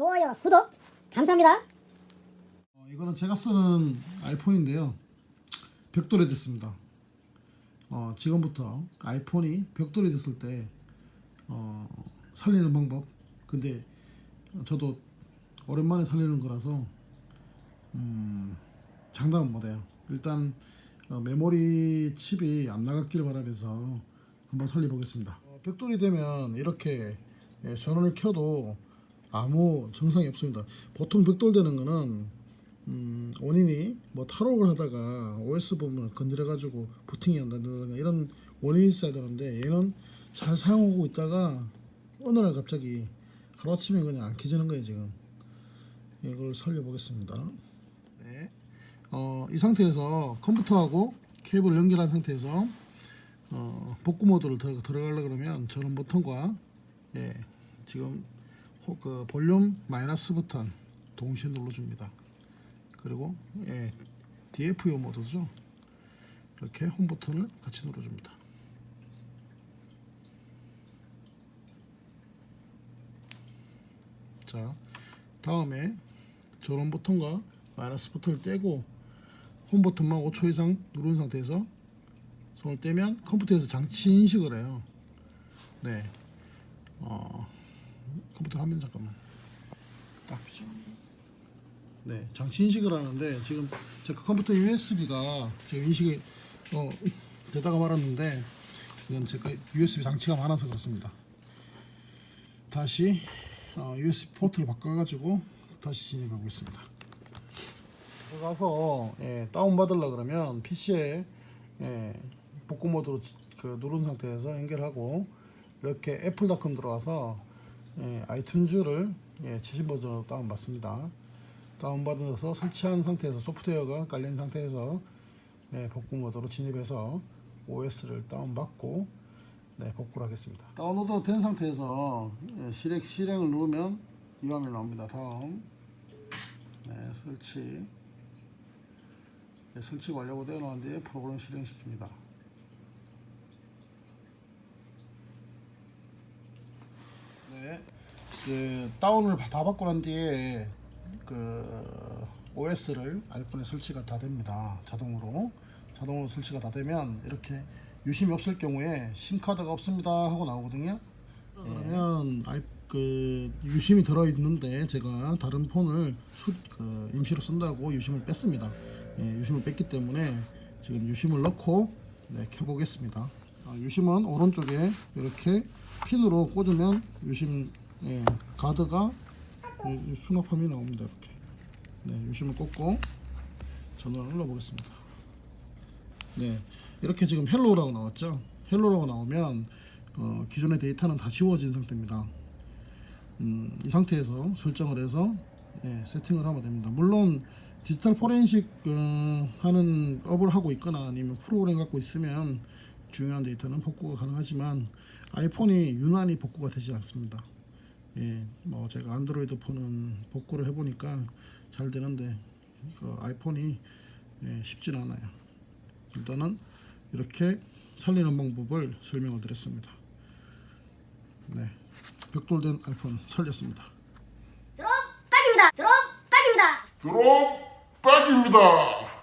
좋아요와 구독 감사합니다. 어, 이거는 제가 쓰는 아이폰인데요. 벽돌이 됐습니다. 어, 지금부터 아이폰이 벽돌이 됐을 때 어, 살리는 방법. 근데 저도 오랜만에 살리는 거라서 음, 장담은 못해요. 일단 어, 메모리 칩이 안 나갔기를 바라면서 한번 살려보겠습니다. 어, 벽돌이 되면 이렇게 예, 전원을 켜도 아무 증상이 없습니다. 보통 벽돌 되는 거는 음, 원인이 뭐 탈옥을 하다가 OS 부분을 건드려 가지고 부팅이 한다든가 이런 원인이 있어야 되는데 얘는 잘 사용하고 있다가 어느 날 갑자기 하루아침에 그냥 안 켜지는 거예요 지금 이걸 살려보겠습니다 네. 어, 이 상태에서 컴퓨터하고 케이블 연결한 상태에서 어, 복구 모드를 들어, 들어가려 그러면 전원 버튼과 예, 지금 호- 그 볼륨 마이너스 버튼 동시에 눌러줍니다 그리고 예, DFU 모드죠. 이렇게 홈 버튼을 같이 눌러줍니다. 자, 다음에 전원 버튼과 마이너스 버튼을 떼고 홈 버튼만 5초 이상 누른 상태에서 손을 떼면 컴퓨터에서 장치 인식을 해요. 네, 어, 컴퓨터 화면 잠깐만 딱 비죠. 네, 장치 인식을 하는데 지금 제 컴퓨터 USB가 지금 인식이 어, 되다가 말았는데 이건 제가 USB 장치가 많아서 그렇습니다. 다시 어, USB 포트를 바꿔가지고 다시 진입해 보겠습니다. 들어가서 예, 다운 받으려 그러면 PC에 예, 복구 모드로 지- 그 누른 상태에서 연결하고 이렇게 애플닷컴 들어와서 예, 아이튠즈를 예, 최신 버전으로 다운 받습니다. 다운받아서 설치한 상태에서 소프트웨어가 깔린 상태에서 네, 복구 모드로 진입해서 OS를 다운받고 네, 복구를 하겠습니다. 다운로드 된 상태에서 예, 실행, 실행을 누르면 이 화면이 나옵니다. 다음 네, 설치 네, 설치 완료가 되어 나온 뒤에 프로그램 실행시킵니다. 네, 그 다운을 다 받고 난 뒤에 그 OS를 아이폰에 설치가 다 됩니다. 자동으로 자동으로 설치가 다 되면 이렇게 유심이 없을 경우에 심 카드가 없습니다 하고 나오거든요. 그러면 아이 그 유심이 들어 있는데 제가 다른 폰을 수, 그 임시로 쓴다고 유심을 뺐습니다. 예, 유심을 뺐기 때문에 지금 유심을 넣고 네, 켜보겠습니다. 아, 유심은 오른쪽에 이렇게 핀으로 꽂으면 유심 예, 가드가 이- 이 수납함이 나옵니다 이렇게. 네 유심을 꽂고 전원을 눌러보겠습니다. 네 이렇게 지금 헬로우라고 나왔죠? 헬로우라고 나오면 어, 기존의 데이터는 다 지워진 상태입니다. 음, 이 상태에서 설정을 해서 예, 세팅을 하면 됩니다. 물론 디지털 포렌식 어, 하는 업을 하고 있거나 아니면 프로그램 갖고 있으면 중요한 데이터는 복구가 가능하지만 아이폰이 유난히 복구가 되지 않습니다 예, 뭐 제가 안드로이드 폰은 복구를 해보니까 잘 되는데 그 아이폰이 예, 쉽진 않아요. 일단은 이렇게 살리는 방법을 설명을 드렸습니다. 네, 벽돌된 아이폰 살렸습니다. 드롭 빠집니다. 드롭 빠집니다. 드롭 빠집니다.